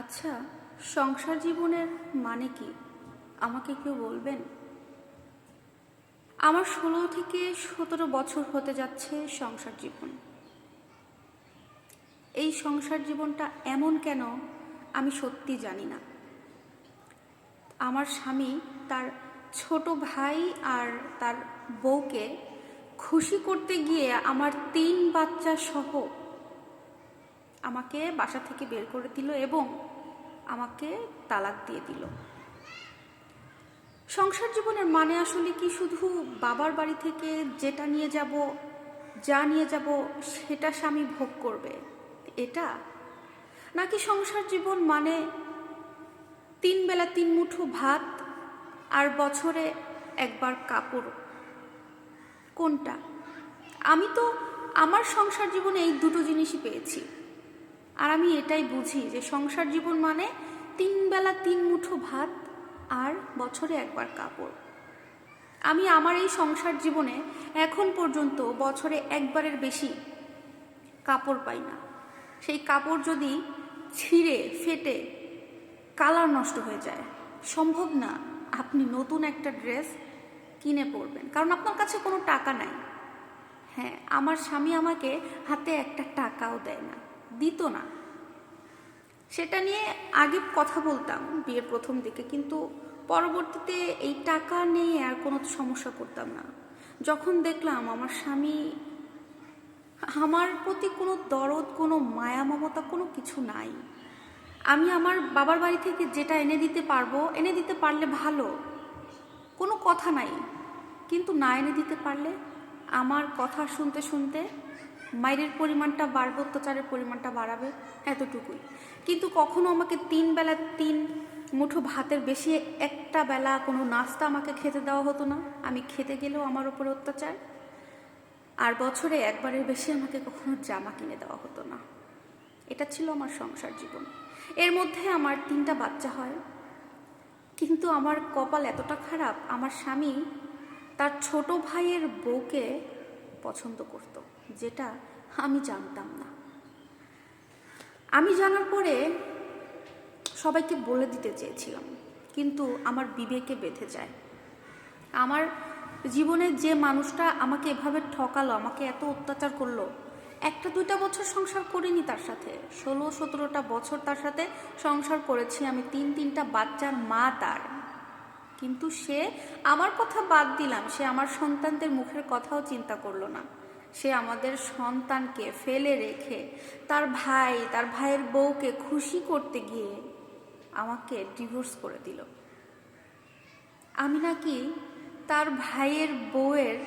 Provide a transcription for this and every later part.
আচ্ছা সংসার জীবনের মানে কি? আমাকে কেউ বলবেন? আমার ষোলো থেকে সতেরো বছর হতে যাচ্ছে সংসার জীবন। এই সংসার জীবনটা এমন কেন আমি সত্যি জানি না। আমার স্বামী তার ছোট ভাই আর তার বউকে খুশি করতে গিয়ে আমার তিন বাচ্চা সহ আমাকে বাসা থেকে বের করে দিল এবং আমাকে তালাক দিয়ে দিল। সংসার জীবনের মানে আসলে কি? শুধু বাবার বাড়ি থেকে যেটা নিয়ে যাব, যা নিয়ে যাব, সেটা স্বামী ভোগ করবে? এটা? নাকি সংসার জীবন মানে তিন বেলা তিন মুঠো ভাত আর বছরে একবার কাপড়? কোনটা? আমি তো আমার সংসার জীবনে এই দুটো জিনিসই পেয়েছি। আর আমি এটাই বুঝি যে সংসার জীবন মানে তিন বেলা তিন মুঠো ভাত আর বছরে একবার কাপড়। আমি আমার এই সংসার জীবনে এখন পর্যন্ত বছরে একবারের বেশি কাপড় পাই না। সেই কাপড় যদি ছিঁড়ে, ফেটে, কালার নষ্ট হয়ে যায়, সম্ভব না আপনি নতুন একটা ড্রেস কিনে পরবেন। কারণ আপনার কাছে কোনো টাকা নাই। হ্যাঁ আমার স্বামী আমাকে হাতে একটা টাকাও দেয় না, দিত না। সেটা নিয়ে আগে কথা বলতাম বিয়ের প্রথম দিকে, কিন্তু পরবর্তীতে এই টাকা নিয়ে আর কোনো সমস্যা করতাম না। যখন দেখলাম আমার স্বামী, আমার প্রতি কোনো দরদ, কোনো মায়া, মমতা কোনো কিছু নাই। আমি আমার বাবার বাড়ি থেকে যেটা এনে দিতে পারব, এনে দিতে পারলে ভালো, কোনো কথা নাই। কিন্তু না এনে দিতে পারলে আমার কথা শুনতে শুনতে মায়ের পরিমাণটা বাড়বে, অত্যাচারের পরিমাণটা বাড়াবে এতটুকুই। কিন্তু কখনো আমাকে তিন বেলা তিন মুঠো ভাতের বেশি একটা বেলা কোনো নাস্তা আমাকে খেতে দেওয়া হতো না। আমি খেতে গেলেও আমার উপরে অত্যাচার। আর বছরে একবারের বেশি আমাকে কখনো জামা কিনে দেওয়া হতো না। এটা ছিল আমার সংসার জীবন। এর মধ্যে আমার তিনটা বাচ্চা হয়। কিন্তু আমার কপাল এতটা খারাপ, আমার স্বামী তার ছোট ভাইয়ের বউকে পছন্দ করত, যেটা আমি জানতাম না। আমি জানার পরে সবাইকে বলে দিতে চেয়েছিলাম, কিন্তু আমার বিবেকে বেঁধে যায়। আমার জীবনে যে মানুষটা আমাকে এভাবে ঠকালো, আমাকে এত অত্যাচার করল, একটা দুইটা বছর সংসার করিনি তার সাথে, ষোলো সতেরোটা বছর তার সাথে সংসার করেছি আমি, তিন তিনটা বাচ্চার মা তার। কিন্তু সে আমার কথা বাদ দিলাম। সে আমার সন্তানদের মুখের কথাও চিন্তা করল না। সে আমাদের সন্তানকে ফেলে রেখে তার ভাই, তার ভাইয়ের বউকে খুশি করতে গিয়ে আমাকে ডিভোর্স করে দিল। আমি নাকি তার ভাইয়ের বউয়ের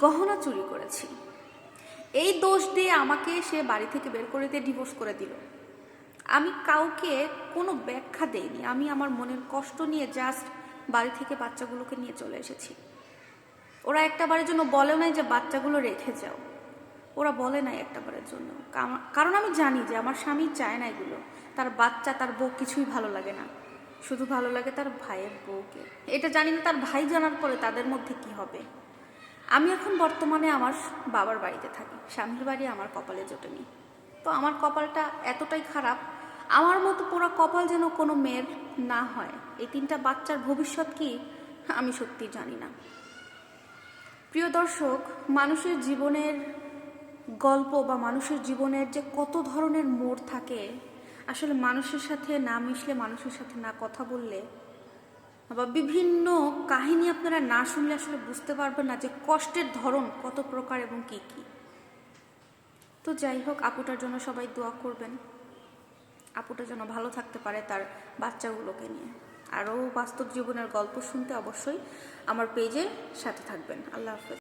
গহনা চুরি করেছি। এই দোষ দিয়ে আমাকে সে বাড়ি থেকে বের করে দিয়ে ডিভোর্স করে দিল। আমি কাউকে কোনো ব্যাখ্যা দেইনি। আমি আমার মনের কষ্ট নিয়ে জাস্ট বাড়ি থেকে বাচ্চাগুলোকে নিয়ে চলে এসেছি। ওরা একটা বারের জন্য বলেও নাই যে বাচ্চাগুলো রেখে যাও। ওরা বলে নাই একটা বারের জন্য। কারণ আমি জানি যে আমার স্বামী চায় না এগুলো। তার বাচ্চা, তার বউ কিছুই ভালো লাগে না। শুধু ভালো লাগে তার ভাইয়ের বউকে। এটা জানি না তার ভাই জানার পরে তাদের মধ্যে কি হবে। আমি এখন বর্তমানে আমার বাবার বাড়িতে থাকি। স্বামীর বাড়ি আমার কপালে জোটেনি। তো আমার কপালটা এতটাই খারাপ আমার মতো পুরো কপাল যেন কোনো মেয়ের না হয়। এই তিনটা বাচ্চার ভবিষ্যৎ কি, আমি সত্যি জানি না। প্রিয় দর্শক, মানুষের জীবনের গল্প বা মানুষের জীবনের যে কত ধরনের মোড় থাকে, আসলে মানুষের সাথে না মিশলে, মানুষের সাথে না কথা বললে, বা বিভিন্ন কাহিনী আপনারা না শুনলে আসলে বুঝতে পারবেন না যে কষ্টের ধরন কত প্রকার এবং কি কি। তো যাই হোক, আপুটার জন্য সবাই দোয়া করবেন। আপুটা যেন ভালো থাকতে পারে তার বাচ্চাগুলোকে নিয়ে। আরও বাস্তব জীবনের গল্প শুনতে অবশ্যই আমার পেজের সাথে থাকবেন। আল্লাহ হাফেজ।